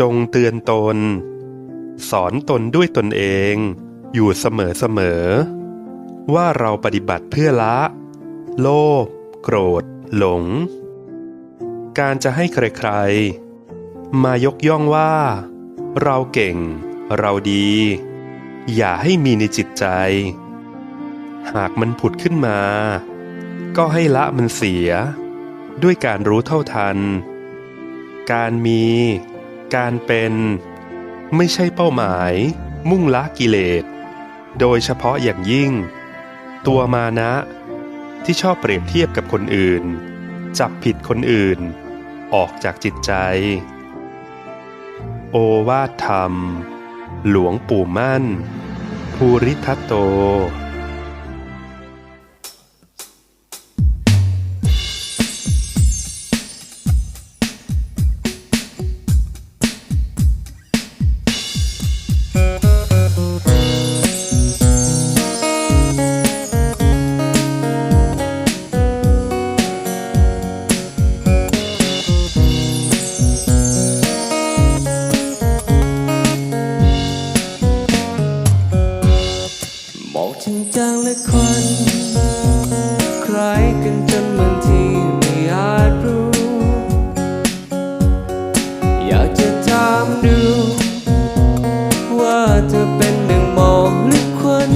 จงเตือนตน สอนตนด้วยตนเอง อยู่เสมอๆว่าเราปฏิบัติเพื่อละ โลภโกรธ หลง การจะให้ใครๆ มายกย่องว่า เราเก่ง เราดี อย่าให้มีในจิตใจ หากมันผุดขึ้นมา ก็ให้ละมันเสีย ด้วยการรู้เท่าทัน การมี การเป็น ไม่ใช่เป้าหมาย มุ่งละกิเลส โดยเฉพาะอย่างยิ่ง ตัวมานะ ที่ชอบเปรียบเทียบกับคนอื่น จับผิดคนอื่น ออกจากจิตใจ โอวาทธรรม หลวงปู่มั่น ภูริทัตโต หมอกจางจางและควันคล้ายกันจนบางทีไม่อาจรู้ อยากจะถามดู ว่าเธอเป็นหนึ่งหมอกหรือควัน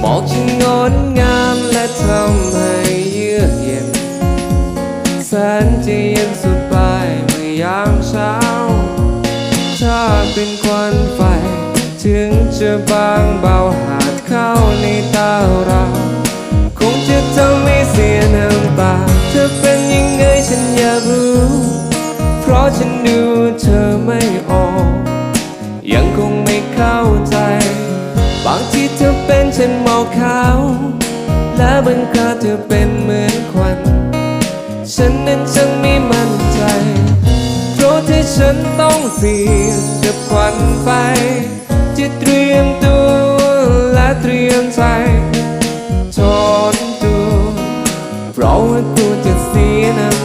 หมอกช่างงดงามและทำให้เยือกเย็นแสนจะเย็นสุดปลายเมื่อยามเช้าถ้าเป็นควันไฟ ถึงจะบางเบาหาดเข้าในตาเรา คงจะทำให้เสียน้ำตาเธอเป็นยังไงฉันอยากรู้ เพราะฉันดูเธอไม่ออก ยังคงไม่เข้าใจ บางทีเธอเป็นฉันมอกขาว และบางคราเธอเป็นเหมือนควัน ฉันนั้นช่างไม่มั่นใจ เพราะที่ฉันต้องเสียกับควันไฟ จะเตรียมตัวและเตรียมใจทนตัวเพราะว่ากูจะเสียน้ำ